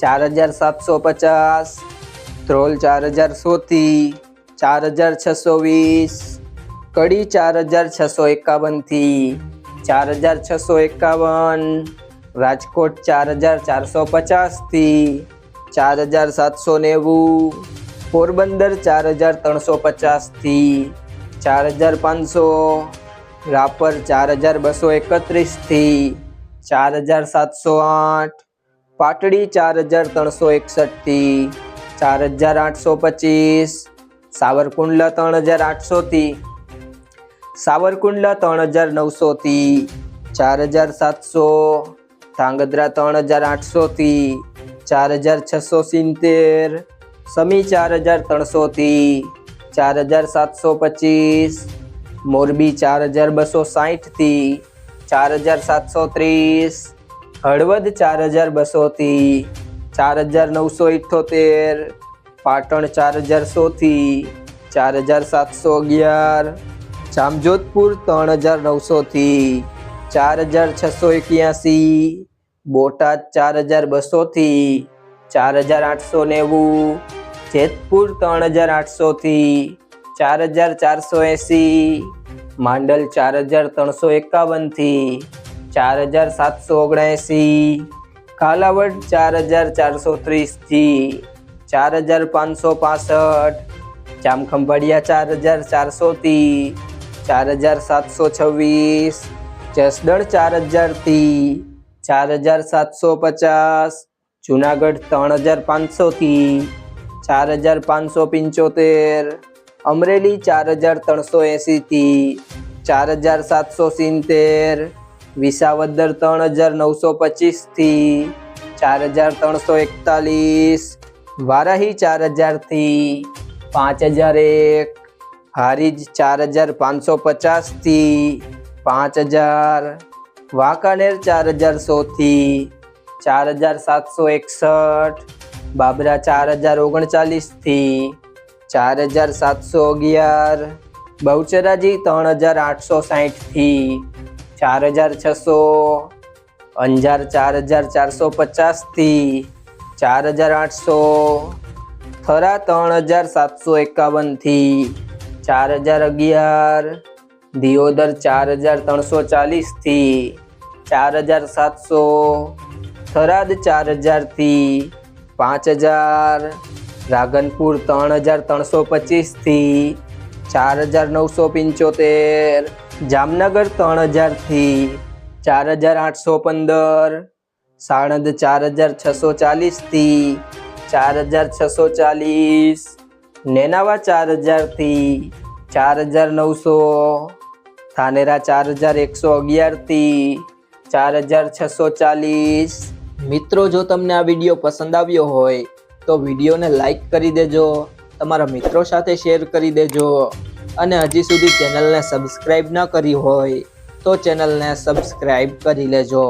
ચાર હજાર સાતસો પચાસ ધ્રોલ ચાર હજાર સોથી ચાર હજાર છસો વીસ કડી ચાર હજાર છસો એકાવનથી ચાર હજાર છસો એકાવન રાજકોટ ચાર હજાર ચારસો પચાસથી ચાર હજાર સાતસો નેવું પોરબંદર ચાર હજાર ત્રણસો પચાસથી ચાર હજાર પાંચસો રાપર ચાર હજાર બસો એકત્રીસથી ચાર હજાર સાતસો આઠ પાટડી ચાર હજાર ત્રણસો એકસઠથી ચાર હજાર આઠસો પચીસ, સાવરકુંડલા ત્રણ હજાર આઠસોથી, સાવરકુંડલા ત્રણ હજાર નવસોથી, ચાર હજાર સાતસો, ધાંગધ્રા ત્રણ હજાર આઠસોથી, ચાર હજાર છસો સિત્તેર, સમી ચાર હજાર ત્રણસોથી, ચાર હજાર સાતસો પચીસ, મોરબી ચાર હજાર બસો સાહીઠથી ચાર હજાર સાતસો ત્રીસ હળવદ ચાર હજાર બસોથી, ચાર હજાર નવસો ઇઠ્ઠોતેર પાટણ ચાર હજાર સોથી, ચાર હજાર સાતસો અગિયાર, જામજોધપુર ત્રણ હજાર નવસોથી, ચાર હજાર છસો એક્યાસી, બોટાદ ચાર હજાર બસોથી, ચાર હજાર આઠસો નેવું, જેતપુર ત્રણ હજાર આઠસોથી, ચાર હજાર ચારસો એંસી, માંડલ ચાર હજાર ત્રણસો એકાવનથી ચાર હજાર સાતસો ઓગણએંસી કાલાવડ ચાર હજાર ચારસો ત્રીસથી, ચાર હજાર પાંચસો પાસઠ, જામખંભાળિયા ચાર હજાર ચારસોથી, ચાર હજાર સાતસો છવ્વીસ, જસદણ ચાર હજારથી, ચાર હજાર સાતસો પચાસ, જુનાગઢ ત્રણ હજાર પાંચસોથી, ચાર હજાર પાંચસો પંચોતેર, અમરેલી ચાર હજાર ત્રણસો એંસીથી ચાર હજાર સાતસો સિત્તેર વિસાવદર ત્રણ હજાર નવસો પચીસથી ચાર હજાર ત્રણસો એકતાલીસ. વારાહી ચાર હજારથી પાંચ હજાર એક. હારીજ ચાર હજાર પાંચસો પચાસથી પાંચ હજાર. વાંકાનેર ચાર હજાર સોથી ચાર હજાર સાતસો એકસઠ. બાબરા ચાર હજાર ઓગણચાલીસથી ચાર હજાર સાતસો અગિયાર. બહુચરાજી ત્રણ હજાર આઠસો સાહીઠથી ચાર હજાર છસો અંજાર ચાર હજાર ચારસો પચાસથી ચાર હજાર આઠસો થરા ત્રણ હજાર સાતસો એકાવનથી ચાર હજાર અગિયાર દિયોદર ચાર હજાર ત્રણસો ચાલીસથી ચાર હજાર સાતસો થરાદ ચાર હજારથી પાંચ હજાર રાગનપુર ત્રણ હજાર ત્રણસો પચીસથી ચાર હજાર નવસો પંચોતેર જામનગર ત્રણ હજારથી ચાર હજાર આઠસો પંદર, સાણંદ ચાર હજાર છસો ચાલીસથી ચાર હજાર છસો ચાલીસ, નેનાવા ચાર હજારથી ચાર હજાર નવસો થાનેરા ચાર હજાર એકસો અગિયારથી ચાર હજાર છસો ચાલીસ. મિત્રો, જો તમને આ વીડિયો પસંદ આવ્યો હોય, તો વિડીયોને લાઈક કરી દેજો, તમારા મિત્રો સાથે શેર કરી દેજો. અને હજી સુધી ચેનલને સબસ્ક્રાઈબ ન કરી હોય તો ચેનલને સબસ્ક્રાઈબ કરી લેજો.